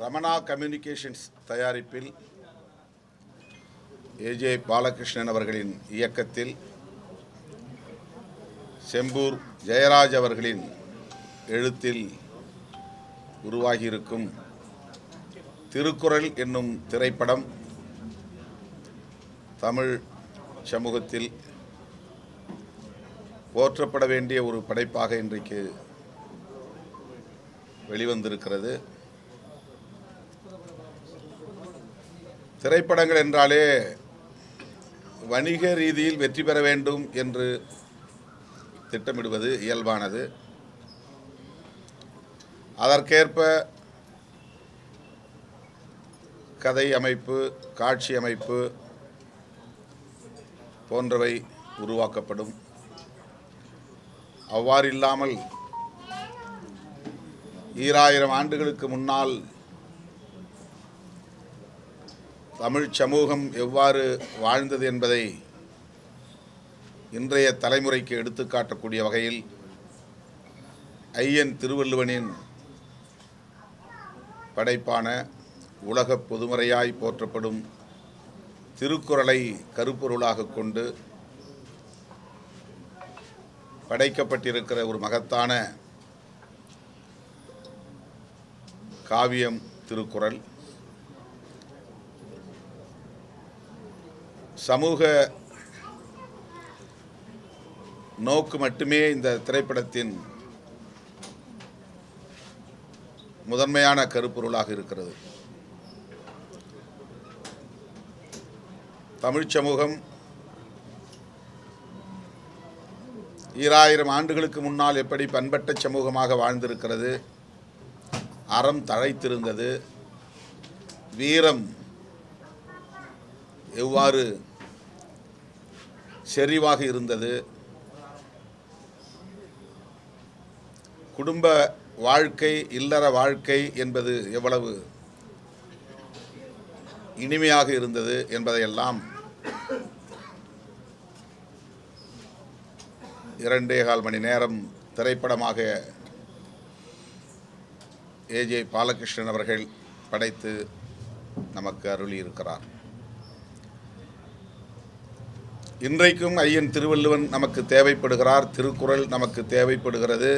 Ramana communications தயாரிப்பில் AJ Balakrishnan அவர்களின் இயக்கத்தில் செம்பூர் ஜெயராஜ் அவர்களின் எழுத்தில் உருவாகியிருக்கும் திருக்குறள் என்னும் திரைப்படம் தமிழ் சமூகத்தில் போற்றப்பட வேண்டிய ஒரு படைப்பாக இன்றைக்கு வெளிவந்திருக்கிறது. திரைப்படங்கள் என்றாலே வணிக ரீதியில் வெற்றி பெற வேண்டும் என்று திட்டமிடுவது இயல்பானது. அதற்கேற்ப கதை அமைப்பு காட்சி அமைப்பு போன்றவை உருவாக்கப்படும். அவ்வாறில்லாமல் ஈராயிரம் ஆண்டுகளுக்கு முன்னால் தமிழ் சமூகம் எவ்வாறு வாழ்ந்தது என்பதை இன்றைய தலைமுறைக்கு எடுத்துக்காட்டக்கூடிய வகையில் ஐயன் திருவள்ளுவனின் படைப்பான உலக பொதுமறையாய் போற்றப்படும் திருக்குறளை கருப்பொருளாக கொண்டு படைக்கப்பட்டிருக்கிற ஒரு மகத்தான காவியம் திருக்குறள். சமூக நோக்கு மட்டுமே இந்த திரைப்படத்தின் முதன்மையான கருப்பொருளாக இருக்கிறது. தமிழ்ச் சமூகம் ஈராயிரம் ஆண்டுகளுக்கு முன்னால் எப்படி பண்பட்ட சமூகமாக வாழ்ந்திருக்கிறது அறம் தழைத்திருந்தது வீரம் எவ்வாறு செறிவாக இருந்தது. குடும்ப வாழ்க்கை இல்லற வாழ்க்கை என்பது எவ்வளவு இனிமையாக இருந்தது என்பதையெல்லாம் இரண்டே கால் மணி நேரம் திரைப்படமாக ஏஜே பாலகிருஷ்ணன் அவர்கள் படைத்து நமக்கு அருளியிருக்கிறார். இன்றைக்கும் ஐயன் திருவள்ளுவன் நமக்கு தேவைப்படுகிறார். திருக்குறள் நமக்கு தேவைப்படுகிறது.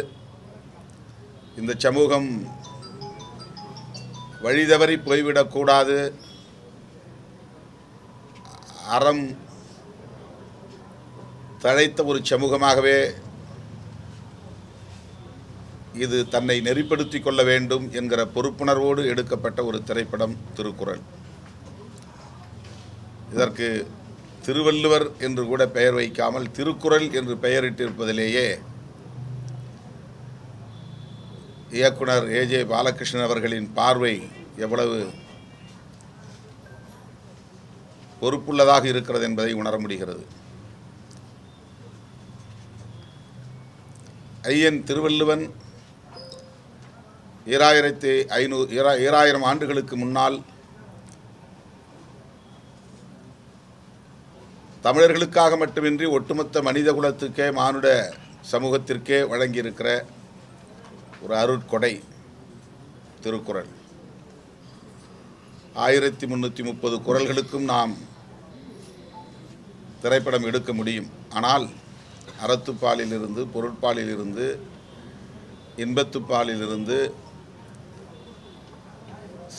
இந்த சமூகம் வழிதவறி போய்விடக்கூடாது அறம் தழைத்த ஒரு சமூகமாகவே இது தன்னை நெறிப்படுத்தி கொள்ள வேண்டும் என்கிற பொறுப்புணர்வோடு எடுக்கப்பட்ட ஒரு திரைப்படம் திருக்குறள். இதற்கு திருவள்ளுவர் என்று கூட பெயர் வைக்காமல் திருக்குறள் என்று பெயரிட்டிருப்பதிலேயே இயக்குனர் ஏஜே பாலகிருஷ்ணன் அவர்களின் பார்வை எவ்வளவு பொறுப்புள்ளதாக இருக்கிறது என்பதை உணர முடிகிறது. ஐயன் திருவள்ளுவன் ஈராயிரத்தி ஐநூறு ஈரா ஈராயிரம் ஆண்டுகளுக்கு முன்னால் தமிழர்களுக்காக மட்டுமின்றி ஒட்டுமொத்த மனித குலத்துக்கே மானுட சமூகத்திற்கே வழங்கியிருக்கிற ஒரு அருட்கொடை திருக்குறள். ஆயிரத்தி முந்நூற்றி முப்பது குரல்களுக்கும் நாம் திரைப்படம் எடுக்க முடியும். ஆனால் அறத்துப்பாலிலிருந்து பொருட்பாலிலிருந்து இன்பத்துப்பாலிலிருந்து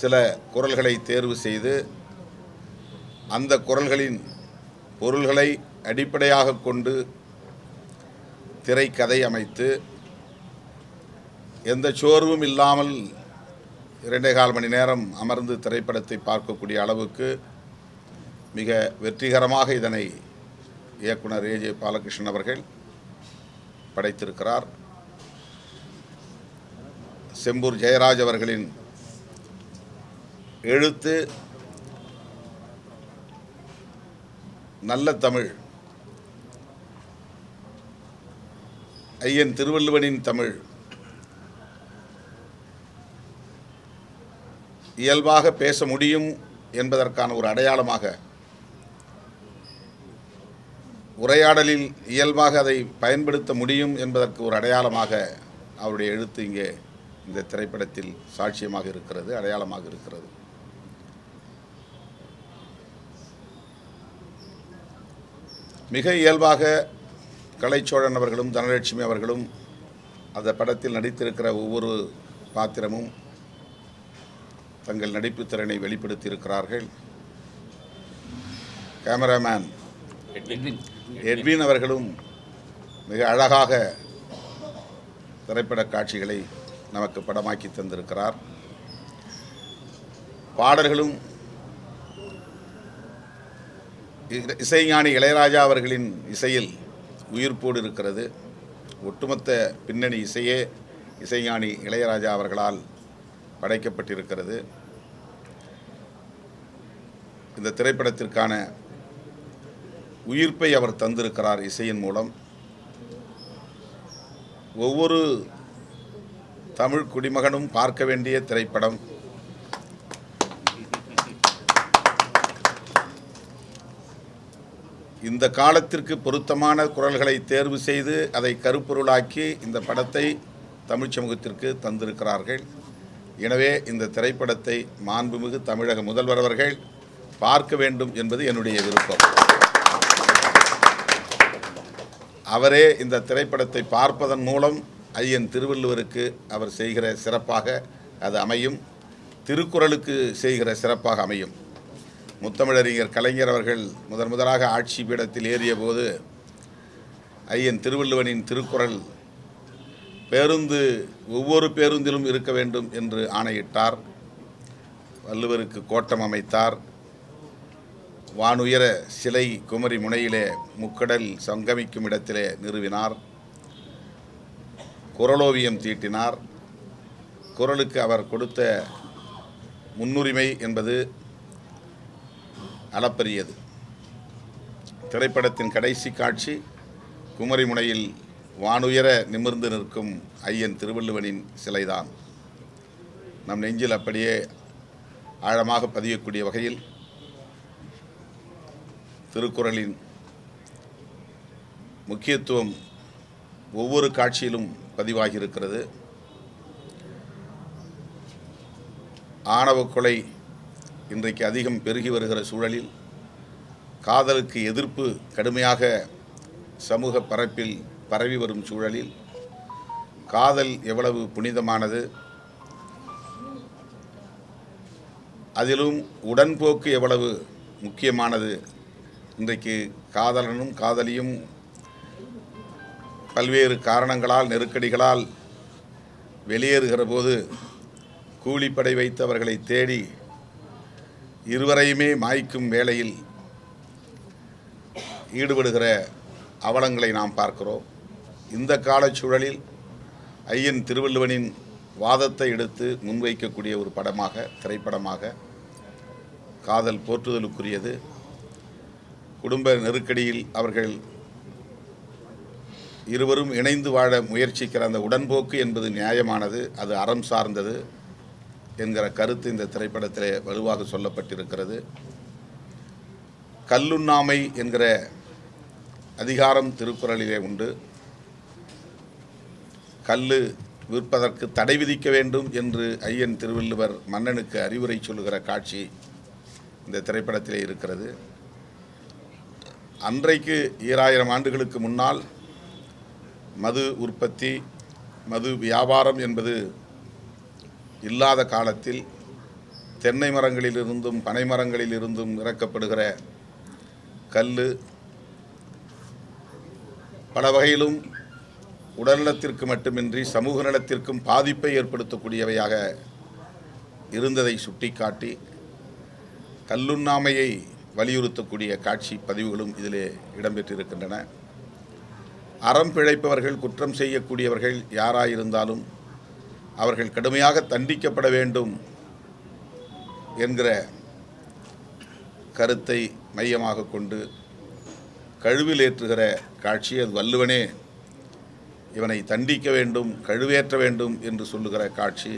சில குரல்களை தேர்வு செய்து அந்த குரல்களின் பொருள்களை அடிப்படையாக கொண்டு திரைக்கதை அமைத்து எந்த சோர்வும் இல்லாமல் இரண்டே கால் மணி நேரம் அமர்ந்து திரைப்படத்தை பார்க்கக்கூடிய அளவுக்கு மிக வெற்றிகரமாக இதனை இயக்குனர் ஏஜே பாலகிருஷ்ணன் அவர்கள் படைத்திருக்கிறார். செம்பூர் ஜெயராஜ் அவர்களின் எழுத்து நல்ல தமிழ். ஐயன் திருவள்ளுவனின் தமிழ். இயல்பாக பேச முடியும் என்பதற்கான ஒரு அடையாளமாக உரையாடலில் இயல்பாக அதை பயன்படுத்த முடியும் என்பதற்கு ஒரு அடையாளமாக அவருடைய எழுத்து இங்கே இந்த திரைப்படத்தில் சாட்சியமாக இருக்கிறது அடையாளமாக இருக்கிறது. மிக இயல்பாக கலைச்சோழன் அவர்களும் தனலட்சுமி அவர்களும் அந்த படத்தில் நடித்திருக்கிற ஒவ்வொரு பாத்திரமும் தங்கள் நடிப்பு திறனை வெளிப்படுத்தியிருக்கிறார்கள். கேமராமேன் எட்வின் அவர்களும் மிக அழகாக திரைப்பட காட்சிகளை நமக்கு படமாக்கி தந்திருக்கிறார். பாடல்களும் இசைஞானி இளையராஜா அவர்களின் இசையில் உயிர்ப்போடு இருக்கிறது ஒட்டுமொத்த பின்னணி இசையே இசைஞானி இளையராஜா அவர்களால் படைக்கப்பட்டிருக்கிறது. இந்த திரைப்படத்திற்கான உயிர்ப்பை அவர் தந்திருக்கிறார் இசையின் மூலம். ஒவ்வொரு தமிழ் குடிமகனும் பார்க்க வேண்டிய திரைப்படம். இந்த காலத்திற்கு பொருத்தமான குரல்களை தேர்வு செய்து அதை கருப்பொருளாக்கி இந்த படத்தை தமிழ்ச் சமூகத்திற்கு தந்திருக்கிறார்கள். எனவே இந்த திரைப்படத்தை மாண்புமிகு தமிழக முதல்வர் அவர்கள் பார்க்க வேண்டும் என்பது என்னுடைய விருப்பம். அவரே இந்த திரைப்படத்தை பார்ப்பதன் மூலம் ஐயன் திருவள்ளுவருக்கு அவர் செய்கிற சிறப்பாக அது அமையும். திருக்குறளுக்கு செய்கிற சிறப்பாக அமையும். முத்தமிழறிஞர் கலைஞர் அவர்கள் முதன் முதலாக ஆட்சி பீடத்தில் ஏறிய போது ஐயன் திருவள்ளுவனின் திருக்குறள் பேருந்து ஒவ்வொரு பேருந்திலும் இருக்க வேண்டும் என்று ஆணையிட்டார். வள்ளுவருக்கு கோட்டம் அமைத்தார். வானுயர சிலை குமரி முனையிலே முக்கடல் சங்கமிக்கும் இடத்திலே நிறுவினார். குரலோவியம் தீட்டினார். குரலுக்கு அவர் கொடுத்த முன்னுரிமை என்பது அளப்பரியது. திரைப்படத்தின் கடைசி காட்சி குமரிமுனையில் வானுயர நிமிர்ந்து நிற்கும் ஐயன் திருவள்ளுவனின் சிலைதான். நம் நெஞ்சில் அப்படியே ஆழமாக பதியக்கூடிய வகையில் திருக்குறளின் முக்கியத்துவம் ஒவ்வொரு காட்சியிலும் பதிவாகியிருக்கிறது. ஆணவ கொலை இன்றைக்கு அதிகம் பெருகி வருகிற சூழலில் காதலுக்கு எதிர்ப்பு கடுமையாக சமூக பரப்பில் பரவி வரும் சூழலில் காதல் எவ்வளவு புனிதமானது? அதிலும் உடன்போக்கு எவ்வளவு முக்கியமானது? இன்றைக்கு காதலனும் காதலியும் பல்வேறு காரணங்களால் நெருக்கடிகளால் வெளியேறுகிற போது கூலிப்படை வைத்தவர்களை தேடி இருவரையுமே மாய்க்கும் வேளையில் ஈடுபடுகிற அவலங்களை நாம் பார்க்கிறோம். இந்த காலச்சூழலில் ஐயன் திருவள்ளுவனின் வாதத்தை எடுத்து முன்வைக்கக்கூடிய ஒரு படமாக திரைப்படமாக காதல் போற்றுதலுக்குரியது. குடும்ப நெருக்கடியில் அவர்கள் இருவரும் இணைந்து வாழ முயற்சிக்கிற அந்த உடன்போக்கு என்பது நியாயமானது அது அறம் சார்ந்தது. என்கிற கருத்து இந்த திரைப்படத்திலே வலுவாக சொல்லப்பட்டிருக்கிறது. கல்லுண்ணாமை என்கிற அதிகாரம் திருக்குறளிலே உண்டு. கல்லு விற்பதற்கு தடை விதிக்க வேண்டும் என்று ஐயன் திருவள்ளுவர் மன்னனுக்கு அறிவுரை சொல்லுகிற காட்சி இந்த திரைப்படத்திலே இருக்கிறது. அன்றைக்கு ஈராயிரம் ஆண்டுகளுக்கு முன்னால் மது உற்பத்தி மது வியாபாரம் என்பது இல்லாத காலத்தில் தென்னை மரங்களிலிருந்தும் பனை மரங்களிலிருந்தும் இறக்கப்படுகிற கல் பல வகையிலும் உடல்நலத்திற்கு மட்டுமின்றி சமூக நலத்திற்கும் பாதிப்பை ஏற்படுத்தக்கூடியவையாக இருந்ததை சுட்டிக்காட்டி கல்லுண்ணாமையை வலியுறுத்தக்கூடிய காட்சி பதிவுகளும் இதிலே இடம்பெற்றிருக்கின்றன. அறம் பிழைப்பவர்கள் குற்றம் செய்யக்கூடியவர்கள் யாராயிருந்தாலும் அவர்கள் கடுமையாக தண்டிக்கப்பட வேண்டும் என்கிற கருத்தை மையமாக கொண்டு கழுவில் ஏற்றுகிற காட்சி அது வள்ளுவனே இவனை தண்டிக்க வேண்டும் கழுவேற்ற வேண்டும் என்று சொல்லுகிற காட்சி.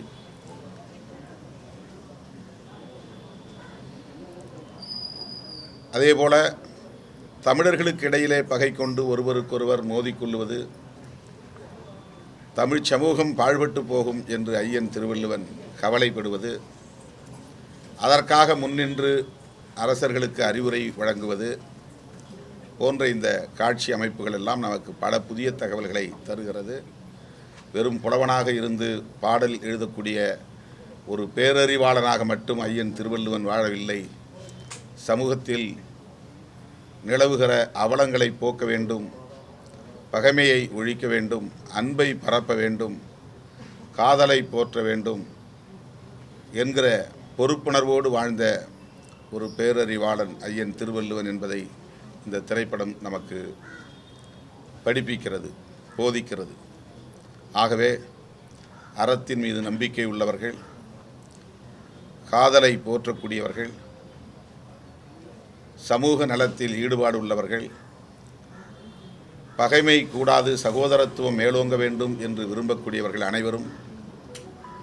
அதேபோல தமிழர்களுக்கு இடையிலே பகை கொண்டு ஒருவருக்கொருவர் மோதிக்கொள்வது தமிழ் சமூகம் பாழ்பட்டு போகும் என்று ஐயன் திருவள்ளுவன் கவலைப்படுவது அதற்காக முன்னின்று அரசர்களுக்கு அறிவுரை வழங்குவது போன்ற இந்த காட்சி அமைப்புகள் எல்லாம் நமக்கு பல புதிய தகவல்களை தருகிறது. வெறும் புலவனாக இருந்து பாடல் எழுதக்கூடிய ஒரு பேரறிவாளனாக மட்டும் ஐயன் திருவள்ளுவன் வாழவில்லை. சமூகத்தில் நிலவுகிற அவலங்களை போக்க வேண்டும். பகைமையை ஒழிக்க வேண்டும் அன்பை பரப்ப வேண்டும் காதலை போற்ற வேண்டும் என்கிற பொறுப்புணர்வோடு வாழ்ந்த ஒரு பேரறிவாளன் ஐயன் திருவள்ளுவன் என்பதை இந்த திரைப்படம் நமக்கு படிப்பிக்கிறது போதிக்கிறது. ஆகவே அறத்தின் மீது நம்பிக்கை உள்ளவர்கள் காதலை போற்றக்கூடியவர்கள் சமூக நலத்தில் ஈடுபாடு உள்ளவர்கள் பகைமை கூடாது சகோதரத்துவம் மேலோங்க வேண்டும் என்று விரும்பக்கூடியவர்கள் அனைவரும்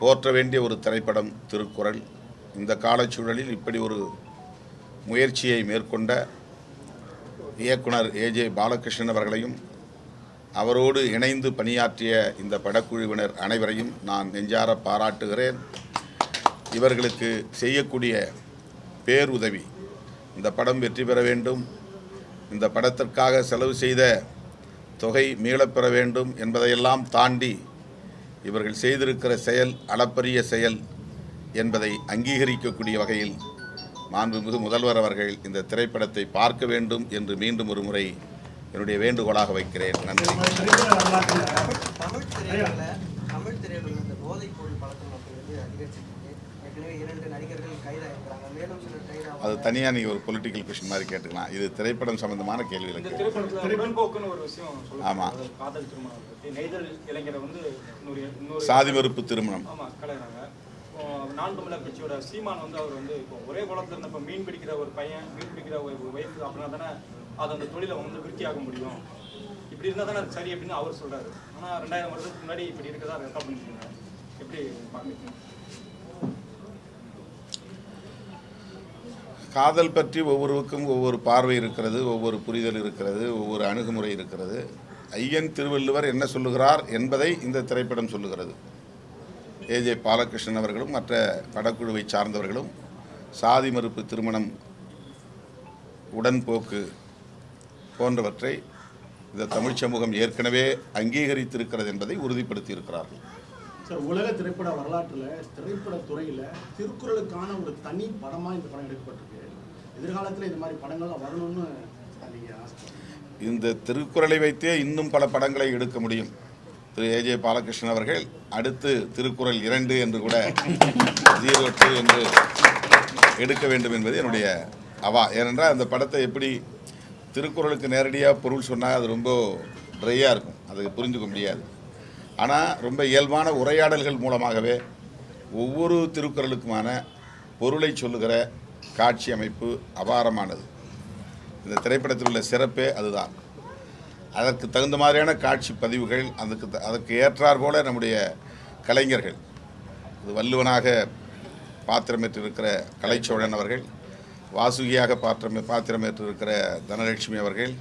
போற்ற வேண்டிய ஒரு திரைப்படம் திருக்குறள். இந்த காலச்சூழலில் இப்படி ஒரு முயற்சியை மேற்கொண்ட இயக்குனர் ஏஜே பாலகிருஷ்ணன் அவர்களையும் அவரோடு இணைந்து பணியாற்றிய இந்த படக்குழுவினர் அனைவரையும் நான் நெஞ்சார பாராட்டுகிறேன். இவர்களுக்கு செய்யக்கூடிய பேருதவி இந்த படம் வெற்றி பெற வேண்டும். இந்த படத்திற்காக செலவு செய்த தொகை மீளப்பெற வேண்டும் என்பதையெல்லாம் தாண்டி இவர்கள் செய்திருக்கிற செயல் அளப்பரிய செயல் என்பதை அங்கீகரிக்கக்கூடிய வகையில் மாண்புமிகு முதல்வர் அவர்கள் இந்த திரைப்படத்தை பார்க்க வேண்டும் என்று மீண்டும் ஒரு முறை என்னுடைய வேண்டுகோளாக வைக்கிறேன். நன்றி திரைப்பட வரலாற்றில் தமிழ் திரையுலகில் தமிழ் திரையுலகில் இந்த போதைப் பொருள் பழக்கம் அப்படிங்கிறது அதிகரிச்சிருக்கு ஏற்கனவே இரண்டு நடிகர்கள் கைதாகிருக்கிறாங்க மேலும் சிலர் அது தனியாக நீங்கள் ஒரு பொலிட்டிக்கல் கொஷின் மாதிரி கேட்டுக்கலாம். இது திரைப்படம் இந்த கேள்வி திரைப்படத்துல உடன்போக்குன்னு ஒரு விஷயம் சொல்லுவாங்க. ஆமா. அதாவது காதல் திருமணம் பத்தி. நெய்தல் இளைஞரை வந்து இன்னொரு இன்னொரு சாதி மறுப்பு திருமணம். நான் தமிழர் கட்சியோட சீமான் வந்து அவர் வந்து இப்போ ஒரே குளத்துல இருந்த இப்போ மீன் பிடிக்கிற ஒரு பையன் மீன் பிடிக்கிற ஒரு ஒய்ஃப் அப்படின்னா தானே அது அந்த தொழிலை வந்து விருத்தியாக முடியும். இப்படி இருந்தால் தானே அது சரி அப்படின்னு அவர் சொல்றாரு. ஆனா ரெண்டாயிரம் வருஷத்துக்கு முன்னாடி இப்படி இருக்கதா ரெக்கார்ட் பண்ணிருக்கீங்க. எப்படி பார்க்குறீங்க? காதல் பற்றி ஒவ்வொருவருக்கும் ஒவ்வொரு பார்வை இருக்கிறது ஒவ்வொரு புரிதல் இருக்கிறது ஒவ்வொரு அணுகுமுறை இருக்கிறது. ஐயன் திருவள்ளுவர் என்ன சொல்லுகிறார் என்பதை இந்த திரைப்படம் சொல்லுகிறது. ஏஜே பாலகிருஷ்ணன் அவர்களும் மற்ற படக்குழுவை சார்ந்தவர்களும் சாதி மறுப்பு திருமணம் உடன்போக்கு போன்றவற்றை இந்த தமிழ்ச் சமூகம் ஏற்கனவே அங்கீகரித்திருக்கிறது என்பதை உறுதிப்படுத்தியிருக்கிறார்கள். சார் உலக திரைப்பட வரலாற்றில் திரைப்பட துறையில் திருக்குறளுக்கான ஒரு தனி படமாக இந்த படம் எடுக்கப்பட்டிருக்கு. எதிர்காலத்தில் இது மாதிரி படங்கள்லாம் வரணும்னு இந்த திருக்குறளை வைத்தே இன்னும் பல படங்களை எடுக்க முடியும். திரு. ஏஜே பாலகிருஷ்ணன் அவர்கள் அடுத்து திருக்குறள் இரண்டு என்று கூட ஜீரோ டூ என்று எடுக்க வேண்டும் என்பது என்னுடைய அவா. ஏனென்றால் அந்த படத்தை எப்படி திருக்குறளுக்கு நேரடியாக பொருள் சொன்னால் அது ரொம்ப ட்ரையாக இருக்கும். அது புரிஞ்சுக்க முடியாது. ஆனால் ரொம்ப இயல்பான உரையாடல்கள் மூலமாகவே ஒவ்வொரு திருக்குறளுக்குமான பொருளை சொல்லுகிற காட்சி அமைப்பு அபாரமானது. இந்த திரைப்படத்தில் உள்ள சிறப்பே அதுதான். அதற்கு தகுந்த மாதிரியான காட்சி பதிவுகள் அதுக்கு த- அதற்கு ஏற்றார் போல நம்முடைய கலைஞர்கள். இது வள்ளுவனாக பாத்திரமேற்றிருக்கிற கலைச்சோழன் அவர்கள் வாசுகியாக பாத்திரம் பாத்திரமேற்றிருக்கிற தனலட்சுமி அவர்கள்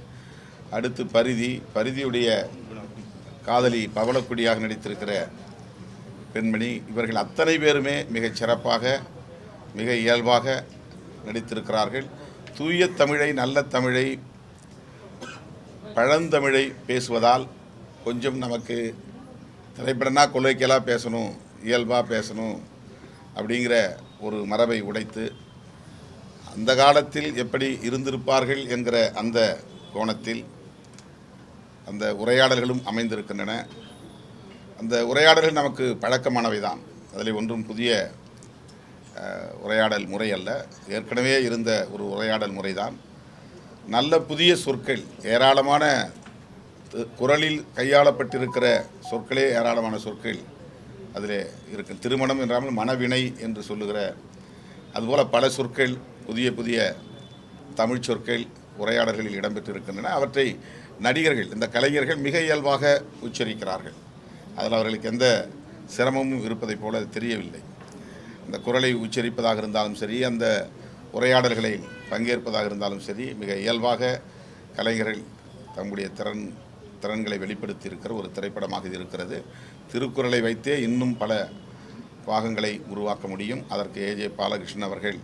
அடுத்து பரிதி பரிதியுடைய காதலி பவளக்குடியாக நடித்திருக்கிற பெண்மணி இவர்கள் அத்தனை பேருமே மிகச் சிறப்பாக மிக இயல்பாக நடித்திருக்கிறார்கள். தூய தமிழை நல்ல தமிழை பழந்தமிழை பேசுவதால் கொஞ்சம் நமக்கு திரைப்படனா கொள்ளைக்கெல்லாம் பேசணும் இயல்பாக பேசணும் அப்படிங்கிற ஒரு மரபை உடைத்து அந்த காலத்தில் எப்படி இருந்திருப்பார்கள் என்கிற அந்த கோணத்தில் அந்த உரையாடல்களும் அமைந்திருக்கின்றன. அந்த உரையாடல்கள் நமக்கு பழக்கமானவை தான் அதில் ஒன்றும் புதிய உரையாடல் முறை அல்ல. ஏற்கனவே இருந்த ஒரு உரையாடல் முறை தான் நல்ல புதிய சொற்கள் ஏராளமான குரலில் கையாளப்பட்டிருக்கிற சொற்களே ஏராளமான சொற்கள் அதில் இருக்க. திருமணம் என்றாமல் மனவினை என்று சொல்லுகிற அதுபோல் பல சொற்கள் புதிய புதிய தமிழ் சொற்கள் உரையாடல்களில் இடம்பெற்றிருக்கின்றன. அவற்றை நடிகர்கள் இந்த கலைஞர்கள் மிக இயல்பாக உச்சரிக்கிறார்கள். அதில் அவர்களுக்கு எந்த சிரமமும் இருப்பதைப் போல தெரியவில்லை. இந்த குரலை உச்சரிப்பதாக இருந்தாலும் சரி அந்த உரையாடல்களை பங்கேற்பதாக இருந்தாலும் சரி மிக இயல்பாக கலைஞர்கள் தம்முடைய திறன் திறன்களை வெளிப்படுத்தி இருக்கிற ஒரு திரைப்படமாக இது இருக்கிறது. திருக்குறளை வைத்தே இன்னும் பல பாகங்களை உருவாக்க முடியும். அதற்கு ஏஜே பாலகிருஷ்ணன் அவர்கள்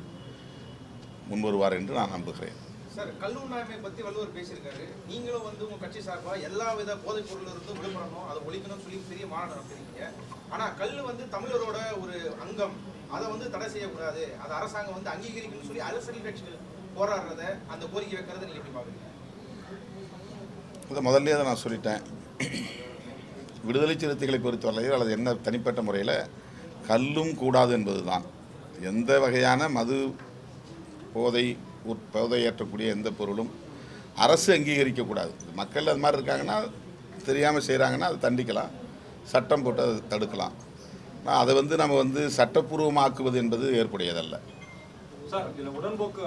முன்வருவார் என்று நான் நம்புகிறேன். சார் கல்லுண்ணாமை பத்தி வள்ளுவர் பேசியிருக்காரு. நீங்களும் வந்து உங்க கட்சி சார்பா எல்லா வித போதைப் பொருள் இருந்து விடுபடணும் அதை ஒழிக்கணும்னு சொல்லி பெரிய மாநாடு நடத்துறீங்க ஆனா கல் வந்து தமிழரோட ஒரு அங்கம். அதை வந்து தடை செய்யக்கூடாது. அதை அரசாங்கம் வந்து அங்கீகரிக்கணும்னு சொல்லி அரசியல் கட்சிகள் போராடுறத அந்த கோரிக்கை வைக்கிறத நீங்க எப்படி பாக்குறீங்க இதை முதல்ல தான் நான் சொல்லிட்டேன். விடுதலை சிறுத்தைகளை பொறுத்தவரையில் அல்லது என்ன தனிப்பட்ட முறையில் கல்லும் கூடாது என்பதுதான். எந்த வகையான மது போதை போதையேற்றக்கூடிய எந்த பொருளும் அரசு அங்கீகரிக்கக்கூடாது. மக்கள் அது மாதிரி இருக்காங்கன்னா தெரியாமல் செய்கிறாங்கன்னா அதை தண்டிக்கலாம். சட்டம் போட்டு அதை தடுக்கலாம். அதை வந்து நம்ம வந்து சட்டப்பூர்வமாக்குவது என்பது ஏற்புடையதல்ல. சார் இதுல உடன்போக்கு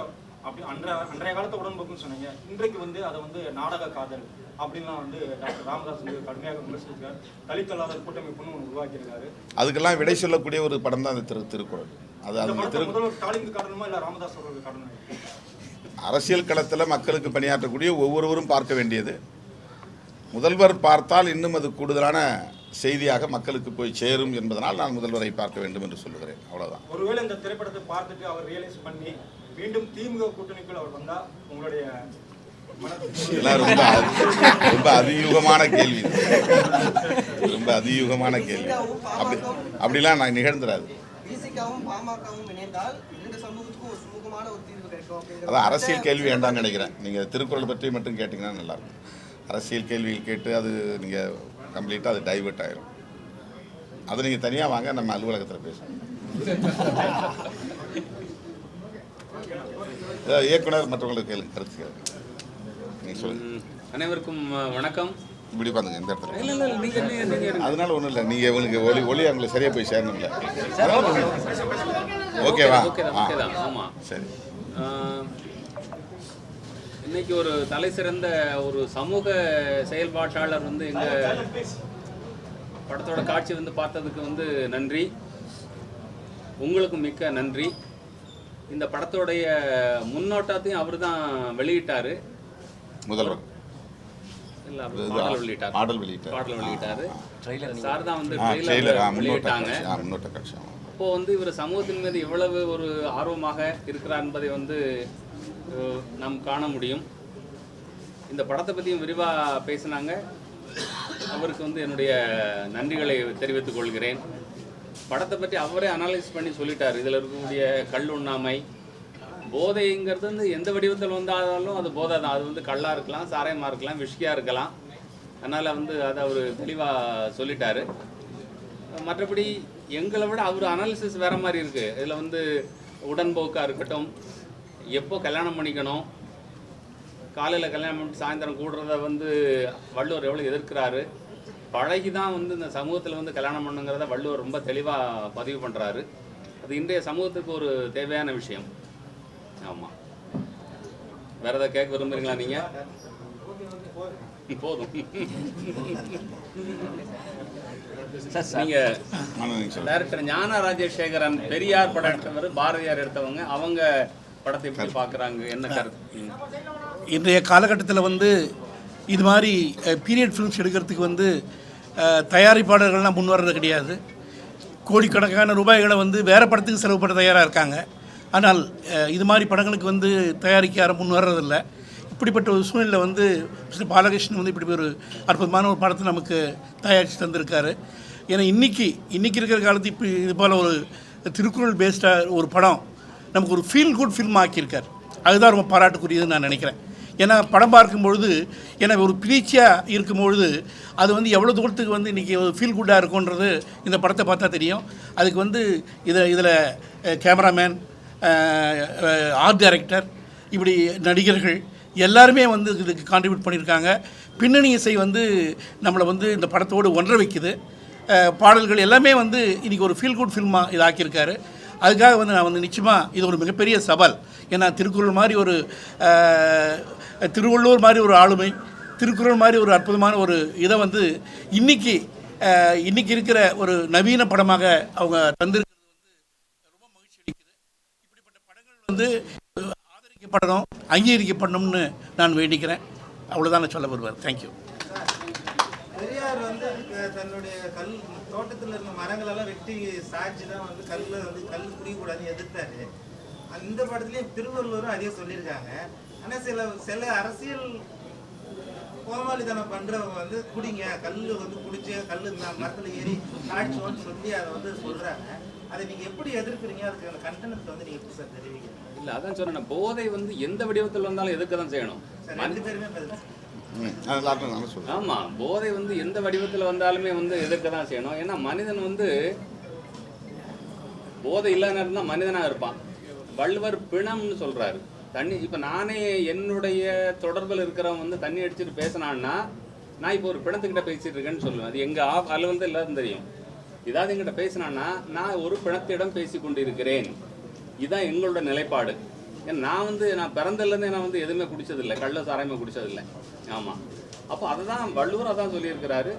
அப்படி அன்றைய அன்றைய காலத்து உடன்போக்குன்னு சொன்னீங்க. இன்றைக்கு வந்து அதை வந்து நாடக காதல் அப்படின்லாம் வந்து டாக்டர் ராமதாஸ் வந்து கடுமையாக விமர்சிச்சிருக்காரு. தலித்தல்லாதர் கூட்டமைப்புன்னு ஒன்று உருவாக்கியிருக்காரு. அதுக்கெல்லாம் விடை சொல்லக்கூடிய ஒரு படம் தான் அந்த திரு திருக்குறள். அது அது ஸ்டாலினுக்கு காரணமா இல்ல ராமதாஸ் அவர்களுக்கு காரணமா அரசியல் களத்தில் மக்களுக்கு பணியாற்றக்கூடிய ஒவ்வொருவரும் பார்க்க வேண்டியது. முதல்வர் பார்த்தால் இன்னும் அது கூடுதலான செய்தியாக மக்களுக்கு போய் சேரும் என்பதனால் நான் முதல்வரை பார்க்க வேண்டும் என்று சொல்லுகிறேன். அவ்வளவுதான். ஒருவேளை இந்த திரைப்படத்தை பார்த்துட்டு அவர் ரியலைஸ் பண்ணி மீண்டும் திமுக கூட்டணிக்குள் அவர் வந்தா உங்களுடைய இதெல்லாம் ரொம்ப ரொம்ப அதியூகமான கேள்வி. ரொம்ப அதியூகமான கேள்வி. அப்படி அப்படிலாம் நான் நிகழ்ந்துடாது பிசிகாவும் பாமகவும் இணைந்தால் இரண்டு சமூகத்துக்கும் ஒரு சுமூகமான ஒரு தீர்வு கிடைக்கும் அதான் அரசியல் கேள்வி வேண்டாம்னு நினைக்கிறேன். நீங்கள் திருக்குறள் பற்றி மட்டும் கேட்டிங்கன்னா நல்லாயிருக்கும். அரசியல் கேள்விகள் கேட்டு அது நீங்கள் கம்ப்ளீட்டாக அது டைவர்ட் ஆயிரும். அது நீங்கள் தனியாக வாங்க நம்ம அலுவலகத்தில் பேசுவோம். அஹ் இயக்குனர் மற்றவங்களுக்கு கேளுங்க கருத்து நீங்கள் சொல்லுங்கள் அனைவருக்கும் வணக்கம். இப்படி பாருங்க இந்த இடத்துல. இல்லை இல்லை. அதனால ஒன்றும் இல்லை. நீங்கள் உங்களுக்கு ஒளி ஒளி அவங்களுக்கு சரியாக போய் சேரணும்ல. ஓகேவா? ஓகே தான் ஆ. ஓகே தான் ஆமாம் சரி. இன்னைக்கு ஒரு தலை சிறந்த ஒரு சமூக செயல்பாட்டாளர் வந்து எங்கள் படத்தோட காட்சி வந்து பார்த்ததுக்கு வந்து நன்றி. உங்களுக்கும் மிக்க நன்றி. இந்த படத்தோடைய முன்னோட்டத்தையும் அவர் தான் வெளியிட்டார். முதல்வர். இல்லை பாடல் வெளியிட்டார். பாடல் வெளியிட்டார். சார் தான் வந்து ட்ரெய்லர் வெளியிட்டாங்க. முன்னோட்ட காட்சி அப்போ வந்து இவர் சமூகத்தின் மீது எவ்வளவு ஒரு ஆர்வமாக இருக்கிறார் என்பதை வந்து நாம் காண முடியும். இந்த படத்தை பற்றியும் விரிவாக பேசினாங்க. அவருக்கு வந்து என்னுடைய நன்றிகளை தெரிவித்துக் கொள்கிறேன். படத்தை பற்றி அவரே அனலைஸ் பண்ணி சொல்லிட்டார். இதில் இருக்கக்கூடிய கல் உண்ணாமை போதைங்கிறது வந்து எந்த வடிவத்தில் வந்தாலும் அது போதை தான். அது வந்து கல்லாக இருக்கலாம் சாராயமாக இருக்கலாம் விஷ்கியாக இருக்கலாம். அதனால் வந்து அதை அவர் தெளிவாக சொல்லிட்டாரு. மற்றபடி எங்களை விட அவர் அனாலிசிஸ் வேறு மாதிரி இருக்குது இதில் வந்து உடன்போக்காக இருக்கட்டும் எப்போ கல்யாணம் பண்ணிக்கணும் காலையில் கல்யாணம் பண்ணிட்டு சாயந்தரம் கூடுறத வந்து வள்ளுவர் எவ்வளோ எதிர்க்கிறாரு பழகி தான் வந்து இந்த சமூகத்தில் வந்து கல்யாணம் பண்ணுங்கிறத வள்ளுவர் ரொம்ப தெளிவாக பதிவு பண்ணுறாரு அது இன்றைய சமூகத்துக்கு ஒரு தேவையான விஷயம். ஆமாம் வேற ஏதாவது கேட்க விரும்புறீங்களா நீங்கள் போதும். நீங்கள் டைரக்டர் ஞான ராஜசேகரன் பெரியார் படம் எடுத்தவர் பாரதியார் எடுத்தவங்க அவங்க படத்தை எப்படி பார்க்குறாங்க? என்ன கருத்து. இன்றைய காலகட்டத்தில் வந்து இது மாதிரி பீரியட் ஃபிலிம்ஸ் எடுக்கிறதுக்கு வந்து தயாரிப்பாளர்கள்லாம் முன் வர்றது கிடையாது. கோடிக்கணக்கான ரூபாய்களை வந்து வேறு படத்துக்கு செலவு பண்ண தயாராக இருக்காங்க. ஆனால் இது மாதிரி படங்களுக்கு வந்து தயாரிக்க யாரும் முன் வர்றதில்ல. இப்படிப்பட்ட ஒரு சூழ்நிலை வந்து மிஸ்டர் பாலகிருஷ்ணன் வந்து இப்படி ஒரு அற்புதமான ஒரு படத்தை நமக்கு தயாரித்து தந்திருக்காரு. ஏன்னா இன்றைக்கி இன்றைக்கி இருக்கிற காலத்து இப்போ இது போல் ஒரு திருக்குறள் பேஸ்டாக ஒரு படம் நமக்கு ஒரு ஃபீல் குட் ஃபில்ம் ஆக்கியிருக்கார். அதுதான் ரொம்ப பாராட்டுக்குரியதுன்னு நான் நினைக்கிறேன். ஏன்னா படம் பார்க்கும்பொழுது ஏன்னா ஒரு பிரீச்சியாக இருக்கும்பொழுது அது வந்து எவ்வளோ தூரத்துக்கு வந்து இன்றைக்கி ஒரு ஃபீல் குட்டாக இருக்குன்றது இந்த படத்தை பார்த்தா தெரியும். அதுக்கு வந்து இதை இதில் கேமராமேன் ஆர்ட் டைரக்டர் இப்படி நடிகர்கள் எல்லாருமே வந்து இதுக்கு கான்ட்ரிபியூட் பண்ணியிருக்காங்க. பின்னணி இசை வந்து நம்மளை வந்து இந்த படத்தோடு ஒன்ற வைக்குது. பாடல்கள் எல்லாமே வந்து இன்றைக்கி ஒரு ஃபீல் குட் ஃபில்மாக இதாக்கியிருக்காரு. அதுக்காக வந்து நான் வந்து நிச்சயமாக இது ஒரு மிகப்பெரிய சவால். ஏன்னா திருக்குறள் மாதிரி ஒரு திருவள்ளூர் திருவள்ளுவர் மாதிரி ஒரு ஆளுமை திருக்குறள் மாதிரி ஒரு அற்புதமான ஒரு இதை வந்து இன்னைக்கு இன்றைக்கி இன்னைக்கு இருக்கிற ஒரு நவீன படமாக அவங்க தந்திரு வந்து ரொம்ப மகிழ்ச்சி அளிக்குது இப்படிப்பட்ட படங்கள் வந்து ஆதரிக்கப்படணும் அங்கீகரிக்கப்படணும்னு நான் வேண்டிக்கிறேன். அவ்வளோதான் நான் சொல்ல வருவார் தேங்க்யூ பெரியார் வந்து தன்னுடைய கல் தோட்டத்தில் இருந்த மரங்களெல்லாம் வெட்டி சாய்ச்சி தான் வந்து கல்லில் வந்து கல் புரியக்கூடாதுன்னு எதிர்த்தாரு. அந்த- இந்த திருவள்ளுவரும் அதே சொல்லியிருக்காங்க. ஆனால் சில சில அரசியல் கோமாளித்தனம் பண்றவங்க வந்து குடிங்க கல் வந்து குடிச்சு கல் மரத்துல ஏறி காய்ச்சோன்னு சொல்லி அதை வந்து சொல்றாங்க. அதை நீங்க எப்படி எதிர்க்கிறீங்க? அதுக்கு அந்த கண்டனத்தை வந்து நீங்க எப்படி சார் தெரிவிக்கிறீங்க? இல்லை அதான் சொன்னேன் போதை வந்து எந்த வடிவத்தில் வந்தாலும் எதுக்க தான் செய்யணும்? சார் ரெண்டு பேருமே பதில் சொல்லுங்க. ம் அதெல்லாம் நான் சொல்கிறேன் ஆமாம் போதை வந்து எந்த வடிவத்தில் வந்தாலுமே வந்து எதிர்க்க தான் செய்யணும்? ஏன்னா மனிதன் வந்து போதை இல்லாத நேரம் தான் மனிதனாக இருப்பான். வள்ளுவர் பிணம்னு சொல்றாரு. தண்ணி இப்போ நானே என்னுடைய தொடர்பில் இருக்கிறவன் வந்து தண்ணி அடிச்சுட்டு பேசினான்னா நான் இப்போ ஒரு பிணத்துக்கிட்ட பேசிட்டு இருக்கேன்னு சொல்லுவேன். அது எங்கள் ஆஃப் அலுவலகத்தில் எல்லாரும் தெரியும். ஏதாவது எங்கிட்ட பேசினான்னா நான் ஒரு பிணத்திடம் பேசி கொண்டிருக்கிறேன். இதுதான் எங்களோட நிலைப்பாடு. ஏன்னா நான் வந்து நான் பிறந்ததுலேருந்தே நான் வந்து எதுவுமே குடித்ததில்லை கள்ள சாராயமே குடித்ததில்லை ஆமாம் அப்போ அதை தான் வள்ளுவர் அதான் சொல்லியிருக்கிறாரு.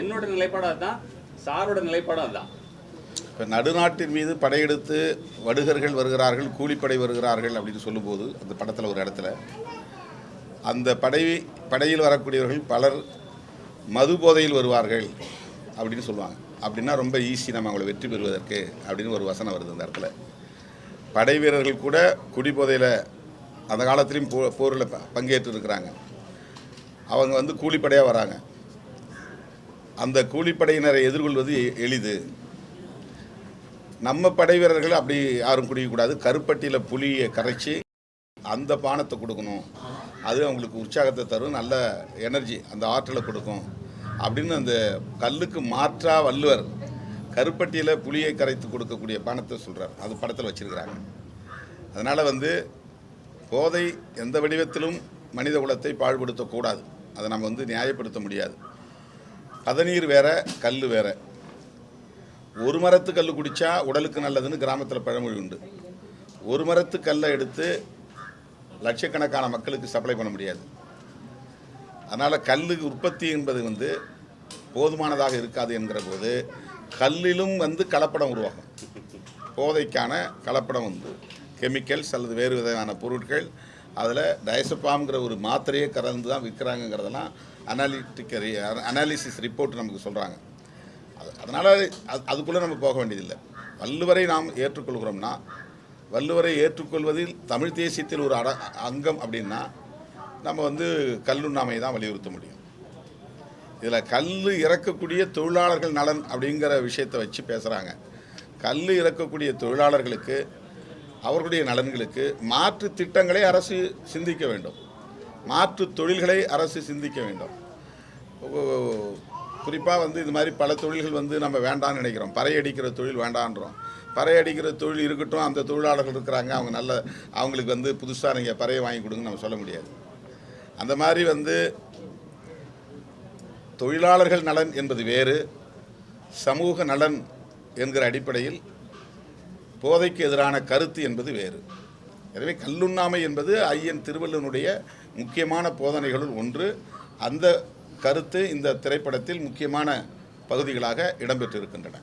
என்னோட நிலைப்பாடு அதுதான் சாரோட நிலைப்பாடு அதுதான். இப்போ நடுநாட்டின் மீது படையெடுத்து வடுகர்கள் வருகிறார்கள் கூலிப்படை வருகிறார்கள் அப்படின்னு சொல்லும்போது அந்த படத்தில் ஒரு இடத்துல அந்த படை படையில் வரக்கூடியவர்கள் பலர் மது போதையில் வருவார்கள் அப்படின்னு சொல்லுவாங்க. அப்படின்னா ரொம்ப ஈஸி நம்ம அவங்களை வெற்றி பெறுவதற்கு அப்படின்னு ஒரு வசனம் வருது அந்த இடத்துல. படை வீரர்கள் கூட குடிபோதையில் அந்த காலத்திலையும் போ போரில் ப- பங்கேற்று இருக்கிறாங்க அவங்க வந்து கூலிப்படையாக வராங்க. அந்த கூலிப்படையினரை எதிர்கொள்வது எளிது. நம்ம படை வீரர்கள் அப்படி யாரும் குடிக்கக்கூடாது. கருப்பட்டியில் புளியை கரைச்சி அந்த பானத்தை கொடுக்கணும். அது அவங்களுக்கு உற்சாகத்தை தரும் நல்ல எனர்ஜி அந்த ஆற்றலை கொடுக்கும். அப்படின்னு அந்த கல்லுக்கு மாற்றா வள்ளுவர் கருப்பட்டியில் புளியை கரைத்து கொடுக்கக்கூடிய பணத்தை சொல்கிறார் அது படத்தில் வச்சிருக்கிறாங்க. அதனால் வந்து போதை எந்த வடிவத்திலும் மனித குலத்தை பாழ்படுத்தக்கூடாது அதை நம்ம வந்து நியாயப்படுத்த முடியாது. பதநீர் வேற கல் வேற. ஒரு மரத்து கல் குடித்தா உடலுக்கு நல்லதுன்னு கிராமத்தில் பழமொழி உண்டு. ஒரு மரத்து கல்லை எடுத்து லட்சக்கணக்கான மக்களுக்கு சப்ளை பண்ண முடியாது. அதனால் கல்லுக்கு உற்பத்தி என்பது வந்து போதுமானதாக இருக்காது என்கிற போது கல்லிலும் வந்து கலப்படம் உருவாகும். போதைக்கான கலப்படம் வந்து கெமிக்கல்ஸ் அல்லது வேறு விதமான பொருட்கள் அதில் டயசப்பாம்ங்கிற ஒரு மாத்திரையே கலந்து தான் விற்கிறாங்கங்கிறதெல்லாம் அனாலிட்டிக் அனாலிசிஸ் ரிப்போர்ட் நமக்கு சொல்கிறாங்க அது அதனால் அது அதுக்குள்ளே நம்ம போக வேண்டியதில்லை. வள்ளுவரை நாம் ஏற்றுக்கொள்கிறோம்னா வள்ளுவரை ஏற்றுக்கொள்வதில் தமிழ் தேசியத்தில் ஒரு அட அங்கம் அப்படின்னா நம்ம வந்து கல்லுண்ணாமை தான் வலியுறுத்த முடியும். இதில் கல் இறக்கக்கூடிய தொழிலாளர்கள் நலன் அப்படிங்கிற விஷயத்தை வச்சு பேசுகிறாங்க கல் இறக்கக்கூடிய தொழிலாளர்களுக்கு அவர்களுடைய நலன்களுக்கு மாற்று திட்டங்களை அரசு சிந்திக்க வேண்டும். மாற்று தொழில்களை அரசு சிந்திக்க வேண்டும். குறிப்பாக வந்து இது மாதிரி பல தொழில்கள் வந்து நம்ம வேண்டாம்னு நினைக்கிறோம். பறை அடிக்கிற தொழில் வேண்டான்றோம். பறை அடிக்கிற தொழில் இருக்கட்டும் அந்த தொழிலாளர்கள் இருக்கிறாங்க. அவங்க நல்ல அவங்களுக்கு வந்து புதுசாக நீங்கள் பறையை வாங்கி கொடுங்கன்னு நம்ம சொல்ல முடியாது. அந்த மாதிரி வந்து தொழிலாளர்கள் நலன் என்பது வேறு சமூக நலன் என்கிற அடிப்படையில் போதைக்கு எதிரான கருத்து என்பது வேறு. எனவே கல்லுண்ணாமை என்பது ஐயன் திருவள்ளுவனுடைய முக்கியமான போதனைகளுள் ஒன்று. அந்த கருத்து இந்த திரைப்படத்தில் முக்கியமான பகுதிகளாக இடம்பெற்றிருக்கின்றன.